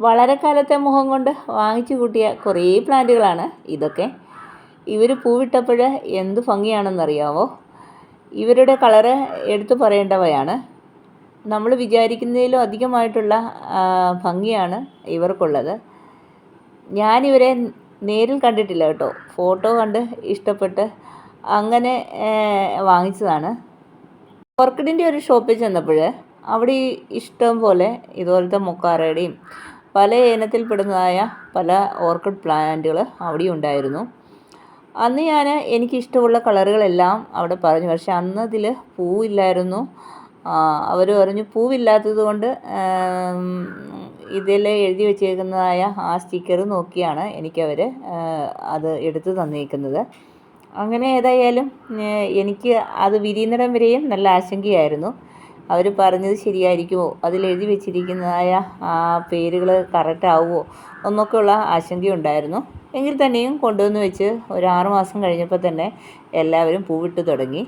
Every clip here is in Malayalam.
വളരെ കാലത്തെ മുഖം കൊണ്ട് വാങ്ങിച്ചു കൂട്ടിയ കുറേ പ്ലാന്റുകളാണ് ഇതൊക്കെ. ഇവർ പൂവിട്ടപ്പോൾ എന്ത് ഭംഗിയാണെന്നറിയാമോ ഇവരുടെ കളറ് എടുത്തു പറയേണ്ടവയാണ്. നമ്മൾ വിചാരിക്കുന്നതിലും അധികമായിട്ടുള്ള ഭംഗിയാണ് ഇവർക്കുള്ളത്. ഞാനിവരെ നേരിൽ കണ്ടിട്ടില്ല കേട്ടോ. ഫോട്ടോ കണ്ട് ഇഷ്ടപ്പെട്ട് അങ്ങനെ വാങ്ങിച്ചതാണ്. ഓർക്കിഡിന്റെ ഒരു ഷോപ്പിൽ ചെന്നപ്പോൾ അവിടെ ഇഷ്ടം പോലെ ഇതുപോലത്തെ മൊക്കാറയുടെയും പല ഇനത്തിൽപ്പെടുന്നതായ പല ഓർക്കിഡ് പ്ലാന്റുകൾ അവിടെ ഉണ്ടായിരുന്നു അന്ന് ഞാൻ എനിക്കിഷ്ടമുള്ള കളറുകളെല്ലാം അവിടെ പറഞ്ഞു. പക്ഷെ അന്ന് അതിൽ പൂവില്ലായിരുന്നു അവർ പറഞ്ഞു പൂവില്ലാത്തത് കൊണ്ട് ഇതിൽ എഴുതി വെച്ചേക്കുന്നതായ ആ സ്റ്റിക്കർ നോക്കിയാണ് എനിക്കവർ അത് എടുത്ത് തന്നിരിക്കുന്നത് അങ്ങനെ ഏതായാലും എനിക്ക് അത് വിരിയുന്നിടം വരെയും നല്ല ആശങ്കയായിരുന്നു. അവർ പറഞ്ഞത് ശരിയായിരിക്കുമോ? അതിലെഴുതി വെച്ചിരിക്കുന്നതായ ആ പേരുകൾ കറക്റ്റ് ആവുമോ? എന്നൊക്കെയുള്ള ആശങ്കയുണ്ടായിരുന്നു. എങ്കിൽ തന്നെയും കൊണ്ടുവന്ന് വെച്ച് ഒരു ആറ് മാസം കഴിഞ്ഞപ്പോൾ തന്നെ എല്ലാവരും പൂവിട്ട് തുടങ്ങി.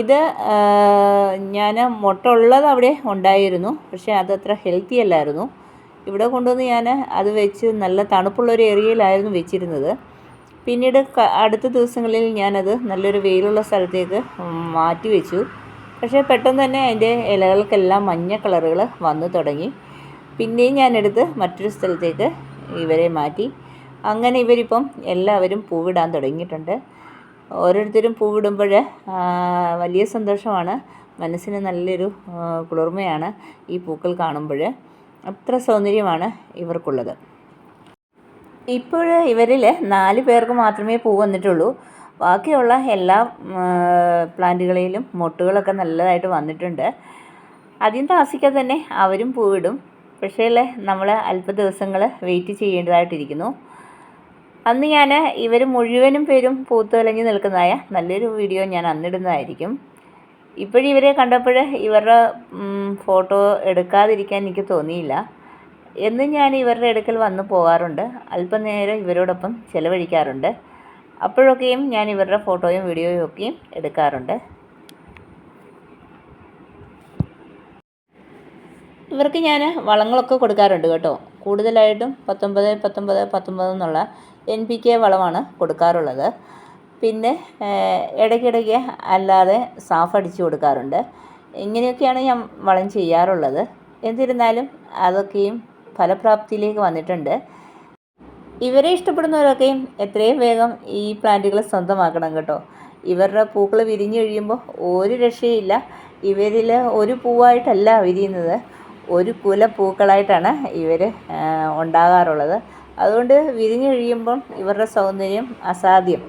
ഇത് ഞാൻ മുട്ട ഉള്ളത് അവിടെ ഉണ്ടായിരുന്നു. പക്ഷേ അതത്ര ഹെൽത്തി അല്ലായിരുന്നു. ഇവിടെ കൊണ്ടുവന്ന് ഞാൻ അത് വെച്ച് നല്ല തണുപ്പുള്ള ഒരു ഏരിയയിലായിരുന്നു വെച്ചിരുന്നത്. പിന്നീട് അടുത്ത ദിവസങ്ങളിൽ ഞാനത് നല്ലൊരു വെയിലുള്ള സ്ഥലത്തേക്ക് മാറ്റി വെച്ചു. പക്ഷേ പെട്ടെന്ന് തന്നെ അതിന്റെ ഇലകൾക്കെല്ലാം മഞ്ഞ കളറുകൾ വന്നു തുടങ്ങി. പിന്നെയും ഞാനെടുത്ത് മറ്റൊരു സ്ഥലത്തേക്ക് ഇവരെ മാറ്റി. അങ്ങനെ ഇവരിപ്പം എല്ലാവരും പൂവിടാൻ തുടങ്ങിയിട്ടുണ്ട്. ഓരോരുത്തരും പൂവിടുമ്പോൾ വലിയ സന്തോഷമാണ്. മനസ്സിന് നല്ലൊരു കുളിർമയാണ് ഈ പൂക്കൾ കാണുമ്പോൾ. അത്ര സൗന്ദര്യമാണ് ഇവർക്കുള്ളത്. ഇപ്പോൾ ഇവരിൽ നാല് പേർക്ക് മാത്രമേ പൂ വന്നിട്ടുള്ളൂ. ബാക്കിയുള്ള എല്ലാ പ്ലാന്റുകളിലും മൊട്ടുകളൊക്കെ നല്ലതായിട്ട് വന്നിട്ടുണ്ട്. ആദ്യം താമസിക്കാതെ തന്നെ അവരും പൂവിടും പക്ഷേ നമ്മൾ അല്പ ദിവസങ്ങൾ വെയിറ്റ് ചെയ്യേണ്ടതായിട്ടിരിക്കുന്നു. അന്ന് ഞാൻ ഇവർ മുഴുവനും പേരും പൂത്തുലഞ്ഞ് നിൽക്കുന്നതായ നല്ലൊരു വീഡിയോ ഞാൻ അന്നിടുന്നതായിരിക്കും. ഇവരെ കണ്ടപ്പോൾ ഇവരുടെ ഫോട്ടോ എടുക്കാതിരിക്കാൻ എനിക്ക് തോന്നിയില്ല. എന്നും ഞാൻ ഇവരുടെ അടുക്കൽ വന്ന് പോകാറുണ്ട് അല്പനേരം ഇവരോടൊപ്പം ചിലവഴിക്കാറുണ്ട്. അപ്പോഴൊക്കെയും ഞാൻ ഇവരുടെ ഫോട്ടോയും വീഡിയോയും ഒക്കെയും എടുക്കാറുണ്ട്. ഇവർക്ക് ഞാൻ വളങ്ങളൊക്കെ കൊടുക്കാറുണ്ട് കേട്ടോ. കൂടുതലായിട്ടും പത്തൊമ്പത് പത്തൊമ്പത് പത്തൊമ്പത് എന്നുള്ള എൻ പി കെ വളമാണ് കൊടുക്കാറുള്ളത്. പിന്നെ ഇടയ്ക്കിടയ്ക്ക് അല്ലാതെ സാഫ് അടിച്ചു കൊടുക്കാറുണ്ട്. ഇങ്ങനെയൊക്കെയാണ് ഞാൻ വളം ചെയ്യാറുള്ളത്. എന്നിരുന്നാലും അതൊക്കെയും ഫലപ്രാപ്തിയിലേക്ക് വന്നിട്ടുണ്ട്. ഇവരെ ഇഷ്ടപ്പെടുന്നവരൊക്കെയും എത്രയും വേഗം ഈ പ്ലാന്റുകൾ സ്വന്തമാക്കണം കേട്ടോ. ഇവരുടെ പൂക്കൾ വിരിഞ്ഞു കഴിയുമ്പോൾ ഒരു രക്ഷയില്ല. ഇവരിൽ ഒരു പൂവായിട്ടല്ല വിരിയുന്നത്. ഒരു കുല പൂക്കളായിട്ടാണ് ഇവർ ഉണ്ടാകാറുള്ളത്. അതുകൊണ്ട് വിരിഞ്ഞു കഴിയുമ്പം ഇവരുടെ സൗന്ദര്യം അസാധ്യം.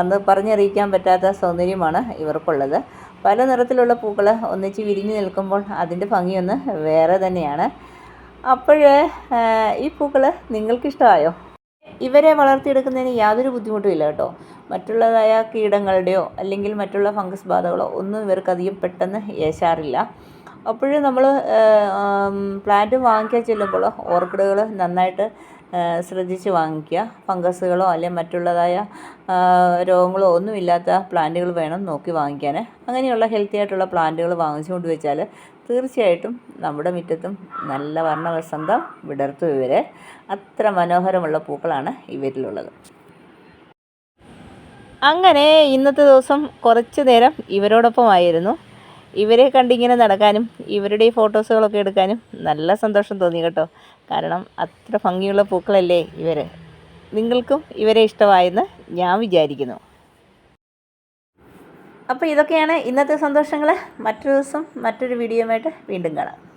അത് പറഞ്ഞറിയിക്കാൻ പറ്റാത്ത സൗന്ദര്യമാണ് ഇവർക്കുള്ളത്. പല നിറത്തിലുള്ള പൂക്കൾ ഒന്നിച്ച് വിരിഞ്ഞു നിൽക്കുമ്പോൾ അതിന്റെ ഭംഗിയൊന്ന് വേറെ തന്നെയാണ്. അപ്പോൾ ഈ പൂക്കൾ നിങ്ങൾക്കിഷ്ടമായോ? ഇവരെ വളർത്തിയെടുക്കുന്നതിന് യാതൊരു ബുദ്ധിമുട്ടും ഇല്ല കേട്ടോ. മറ്റുള്ളതായ കീടങ്ങളുടെയോ അല്ലെങ്കിൽ മറ്റുള്ള ഫംഗസ് ബാധകളോ ഒന്നും ഇവർക്ക് അധികം പെട്ടെന്ന് ഏശാറില്ല. അപ്പോഴും നമ്മൾ പ്ലാന്റ് വാങ്ങിക്കാൻ ചെല്ലുമ്പോൾ ഓർക്കിഡുകൾ നന്നായിട്ട് ശ്രദ്ധിച്ച് വാങ്ങിക്കുക. ഫംഗസുകളോ അല്ലെങ്കിൽ മറ്റുള്ളതായ രോഗങ്ങളോ ഒന്നുമില്ലാത്ത പ്ലാന്റുകൾ വേണം നോക്കി വാങ്ങിക്കാൻ അങ്ങനെയുള്ള ഹെൽത്തി ആയിട്ടുള്ള പ്ലാന്റുകൾ വാങ്ങിച്ചു കൊണ്ടുവച്ചാൽ തീർച്ചയായിട്ടും നമ്മുടെ മുറ്റത്തും നല്ല വർണവസന്തം വിടർത്തും ഇവരെ. അത്ര മനോഹരമുള്ള പൂക്കളാണ് ഇവരിലുള്ളത് അങ്ങനെ ഇന്നത്തെ ദിവസം കുറച്ച് നേരം ഇവരോടൊപ്പമായിരുന്നു. ഇവരെ കണ്ടിങ്ങനെ നടക്കാനും ഇവരുടെ ഈ ഫോട്ടോസുകളൊക്കെ എടുക്കാനും നല്ല സന്തോഷം തോന്നി കേട്ടോ. കാരണം അത്ര ഭംഗിയുള്ള പൂക്കളല്ലേ ഇവർ നിങ്ങൾക്കും ഇവരെ ഇഷ്ടമായെന്ന് ഞാൻ വിചാരിക്കുന്നു. അപ്പോൾ ഇതൊക്കെയാണ് ഇന്നത്തെ സന്തോഷങ്ങൾ മറ്റൊരു ദിവസം മറ്റൊരു വീഡിയോയുമായിട്ട് വീണ്ടും കാണാം.